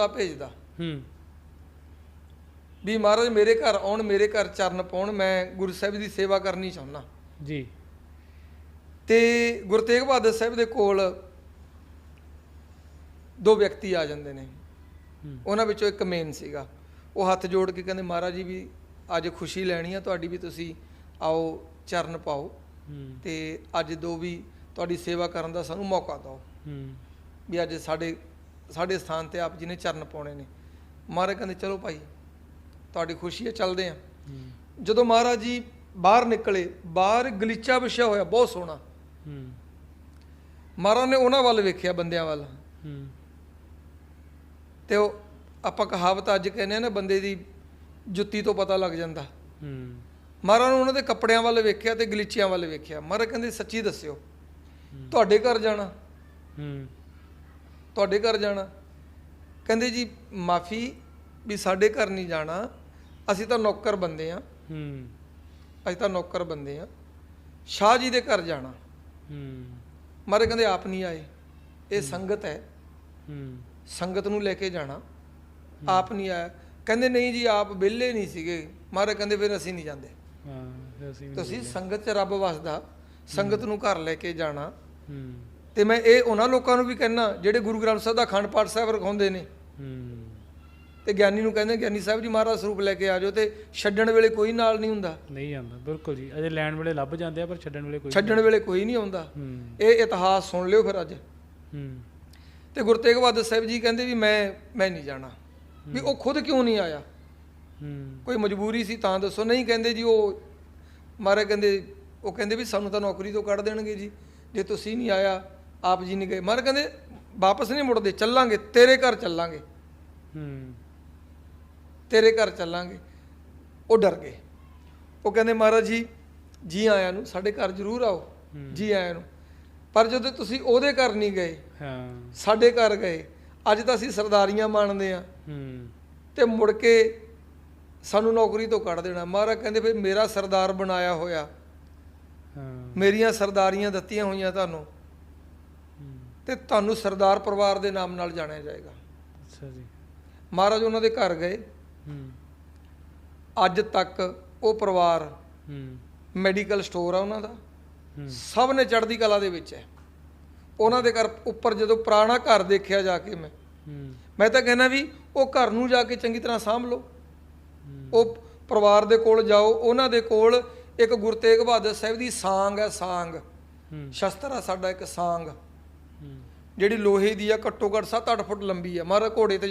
ਦੂਤਾ ਭੇਜਦਾ। ਹੂੰ। ਵੀ ਮਹਾਰਾਜ ਮੇਰੇ ਘਰ ਆਉਣ ਮੇਰੇ ਘਰ ਚਰਨ ਪਾਉਣ ਮੈਂ ਗੁਰੂ ਸਾਹਿਬ ਦੀ ਸੇਵਾ ਕਰਨੀ ਚਾਹੁੰਦਾ। ਜੀ। ਤੇ ਗੁਰੂ ਤੇਗ ਬਹਾਦਰ ਸਾਹਿਬ ਦੇ ਕੋਲ ਦੋ ਵਿਅਕਤੀ ਆ ਜਾਂਦੇ ਨੇ। ਉਹਨਾਂ ਵਿੱਚੋਂ ਇੱਕ ਮੇਨ ਸੀਗਾ। ਉਹ ਹੱਥ ਜੋੜ ਕੇ ਕਹਿੰਦੇ ਮਹਾਰਾਜ ਜੀ ਵੀ ਅੱਜ ਖੁਸ਼ੀ ਲੈਣੀ ਆ ਤੁਹਾਡੀ ਵੀ ਤੁਸੀਂ ਆਓ ਚਰਨ ਪਾਓ ਤੇ ਅੱਜ ਦੋ ਵੀ ਤੁਹਾਡੀ ਸੇਵਾ ਕਰਨ ਦਾ ਸਾਨੂੰ ਮੌਕਾ ਦਿਓ। ਵੀ ਅੱਜ ਸਾਡੇ ਸਾਡੇ ਸਥਾਨ ਤੇ ਆਪ ਜੀ ਨੇ ਚਰਨ ਪਾਉਣੇ ਨੇ। ਮਹਾਰਾਜ ਕਹਿੰਦੇ ਚਲੋ ਭਾਈ ਤੁਹਾਡੀ ਖੁਸ਼ੀ ਹੈ ਚੱਲਦੇ ਆ ਜਦੋਂ ਮਹਾਰਾਜ ਜੀ ਬਾਹਰ ਨਿਕਲੇ ਬਾਹਰ ਗਲੀਚਾ ਵਿਛਿਆ ਹੋਇਆ ਬਹੁਤ ਸੋਹਣਾ। ਮਹਾਰਾਜ ਨੇ ਉਹਨਾਂ ਵੱਲ ਵੇਖਿਆ ਬੰਦਿਆਂ ਵੱਲ। ਤੇ ਉਹ ਆਪਾਂ ਕਹਾਵਤ ਅੱਜ ਕਹਿੰਦੇ ਆ ਨਾ ਬੰਦੇ ਦੀ ਜੁੱਤੀ ਤੋਂ ਪਤਾ ਲੱਗ ਜਾਂਦਾ। ਮਹਾਰਾਜ ਨੇ ਉਹਨਾਂ ਦੇ ਕੱਪੜਿਆਂ ਵੱਲ ਵੇਖਿਆ ਤੇ ਗਲੀਚਿਆਂ ਵੱਲ ਵੇਖਿਆ। ਮਹਾਰਾਜ ਕਹਿੰਦੇ ਸੱਚੀ ਦੱਸਿਓ ਤੁਹਾਡੇ ਘਰ ਜਾਣਾ? ਤੁਹਾਡੇ ਘਰ ਜਾਣਾ। ਕਹਿੰਦੇ ਜੀ ਮਾਫੀ ਵੀ ਸਾਡੇ ਘਰ ਨਹੀਂ ਜਾਣਾ। ਅਸੀਂ ਤਾਂ ਨੌਕਰ ਬੰਦੇ ਆ। ਹੂੰ। ਅਸੀਂ ਤਾਂ ਨੌਕਰ ਬੰਦੇ ਆ। ਸ਼ਾਹ ਜੀ ਦੇ ਘਰ ਜਾਣਾ। ਹੂੰ। ਮਹਾਰਾਜ ਕਹਿੰਦੇ ਆਪ ਨਹੀਂ ਆਏ। ਇਹ ਸੰਗਤ ਹੈ। ਹੂੰ। ਸੰਗਤ ਨੂੰ ਲੈ ਕੇ ਜਾਣਾ। ਆਪ ਨਹੀਂ ਆਇਆ। ਕਹਿੰਦੇ ਨਹੀਂ ਜੀ ਆਪ ਵਿਹਲੇ ਨਹੀਂ ਸੀਗੇ। ਮਹਾਰਾਜ ਕਹਿੰਦੇ ਫਿਰ ਅਸੀਂ ਨਹੀਂ ਜਾਂਦੇ। ਹਾਂ ਅਸੀਂ ਤੁਸੀਂ ਸੰਗਤ 'ਚ ਰੱਬ ਵਸਦਾ। ਸੰਗਤ ਨੂੰ ਘਰ ਲੈ ਕੇ ਜਾਣਾ। ਹੂੰ। ਤੇ ਮੈਂ ਇਹ ਉਹਨਾਂ ਲੋਕਾਂ ਨੂੰ ਵੀ ਕਹਿਣਾ ਜਿਹੜੇ ਗੁਰੂ ਗ੍ਰੰਥ ਸਾਹਿਬ ਦਾ ਅਖੰਡ ਪਾਠ ਸਾਹਿਬ ਰਖਾਉਂਦੇ ਨੇ। ਹੂੰ। ਤੇ ਗਿਆਨੀ ਨੂੰ ਕਹਿੰਦੇ ਗਿਆਨੀ ਸਾਹਿਬ ਜੀ ਮਹਾਰਾਜ ਸਰੂਪ ਲੈ ਕੇ ਆ ਜਾਓ ਤੇ ਛੱਡਣ ਵੇਲੇ ਕੋਈ ਨਾਲ ਨਹੀਂ ਹੁੰਦਾ। ਨਹੀਂ ਆਉਂਦਾ ਬਿਲਕੁਲ ਜੀ। ਅਜੇ ਲੈਣ ਵੇਲੇ ਲੱਭ ਜਾਂਦੇ ਆ ਪਰ ਛੱਡਣ ਵੇਲੇ ਕੋਈ ਛੱਡਣ ਵੇਲੇ ਕੋਈ ਨਹੀਂ ਆਉਂਦਾ। ਇਹ ਇਤਿਹਾਸ ਸੁਣ ਲਿਓ ਫਿਰ ਅੱਜ। ਹੂੰ। ਤੇ ਗੁਰੂ ਤੇਗ ਬਹਾਦਰ ਸਾਹਿਬ ਜੀ ਕਹਿੰਦੇ ਵੀ ਮੈਂ ਮੈਂ ਨਹੀਂ ਜਾਣਾ। ਵੀ ਉਹ ਖੁਦ ਕਿਉਂ ਨਹੀਂ ਆਇਆ? ਹੂੰ। ਕੋਈ ਮਜਬੂਰੀ ਸੀ ਤਾਂ ਦੱਸੋ। ਨਹੀਂ ਕਹਿੰਦੇ ਜੀ ਉਹ ਮਾਰੇ ਕਹਿੰਦੇ ਉਹ ਕਹਿੰਦੇ ਵੀ ਸਾਨੂੰ ਤਾਂ ਨੌਕਰੀ ਤੋਂ ਕੱਢ ਦੇਣਗੇ ਜੀ। ਜੇ ਤੁਸੀਂ ਨਹੀਂ ਆਇਆ ਆਪ ਜੀ ਨਹੀਂ ਗਏ। ਮਾਰੇ ਕਹਿੰਦੇ ਵਾਪਸ ਨਹੀਂ ਮੁੜਦੇ ਚੱਲਾਂਗੇ ਤੇਰੇ ਘਰ ਚੱਲਾਂਗੇ। ਹੂੰ। ਤੇਰੇ ਘਰ ਚੱਲਾਂਗੇ। ਉਹ ਡਰ ਗਏ। ਉਹ ਕਹਿੰਦੇ ਮਹਾਰਾਜ ਜੀ ਜੀ ਆਇਆਂ ਨੂੰ ਸਾਡੇ ਘਰ ਜ਼ਰੂਰ ਆਓ। ਜੀ ਆਇਆਂ ਨੂੰ। ਪਰ ਜਦੋਂ ਤੁਸੀਂ ਉਹਦੇ ਘਰ ਨਹੀਂ ਗਏ ਹਾਂ। ਸਾਡੇ ਘਰ ਗਏ ਅੱਜ ਤਾਂ ਅਸੀਂ ਸਰਦਾਰੀਆਂ ਮੰਨਦੇ ਆ ਹੂੰ। ਤੇ ਮੁੜ ਕੇ ਸਾਨੂੰ ਨੌਕਰੀ ਤੋਂ ਕੱਢ ਦੇਣਾ। ਮਹਾਰਾਜ ਕਹਿੰਦੇ ਫਿਰ ਮੇਰਾ ਸਰਦਾਰ ਬਣਾਇਆ ਹੋਇਆ। ਹਾਂ। ਮੇਰੀਆਂ ਸਰਦਾਰੀਆਂ ਦਿੱਤੀਆਂ ਹੋਈਆਂ ਤੁਹਾਨੂੰ। ਤੇ ਤੁਹਾਨੂੰ ਸਰਦਾਰ ਪਰਿਵਾਰ ਦੇ ਨਾਮ ਨਾਲ ਜਾਣਿਆ ਜਾਏਗਾ। ਅੱਛਾ ਜੀ। ਮਹਾਰਾਜ ਉਹਨਾਂ ਦੇ ਘਰ ਗਏ। ਅੱਜ ਤੱਕ ਉਹ ਪਰਿਵਾਰ ਮੈਡੀਕਲ ਸਟੋਰ ਆ ਉਹਨਾਂ ਦਾ। ਸਭ ਨੇ ਚੜ੍ਹਦੀ ਕਲਾ ਦੇ ਵਿੱਚ ਹੈ। ਉਹਨਾਂ ਦੇ ਘਰ ਉੱਪਰ ਜਦੋਂ ਪੁਰਾਣਾ ਘਰ ਦੇਖਿਆ ਜਾ ਕੇ ਮੈਂ ਮੈਂ ਤਾਂ ਕਹਿੰਦਾ ਵੀ ਉਹ ਘਰ ਨੂੰ ਜਾ ਕੇ ਚੰਗੀ ਤਰ੍ਹਾਂ ਸਾਂਭ ਲਓ। ਉਹ ਪਰਿਵਾਰ ਦੇ ਕੋਲ ਜਾਓ। ਉਹਨਾਂ ਦੇ ਕੋਲ ਇੱਕ ਗੁਰੂ ਤੇਗ ਬਹਾਦਰ ਸਾਹਿਬ ਦੀ ਸਾਂਗ ਹੈ ਸਾਂਗ। ਸ਼ਸਤਰ ਆ ਸਾਡਾ ਇੱਕ ਸਾਂਗ। ਜਿਹੜੀ ਲੋਹੇ ਦੀ ਆ ਘੱਟੋ ਘੱਟ 7-8 ਫੁੱਟ ਲੰਬੀ ਆ। ਮਾਰਾ ਘੋੜੇ ਤੇ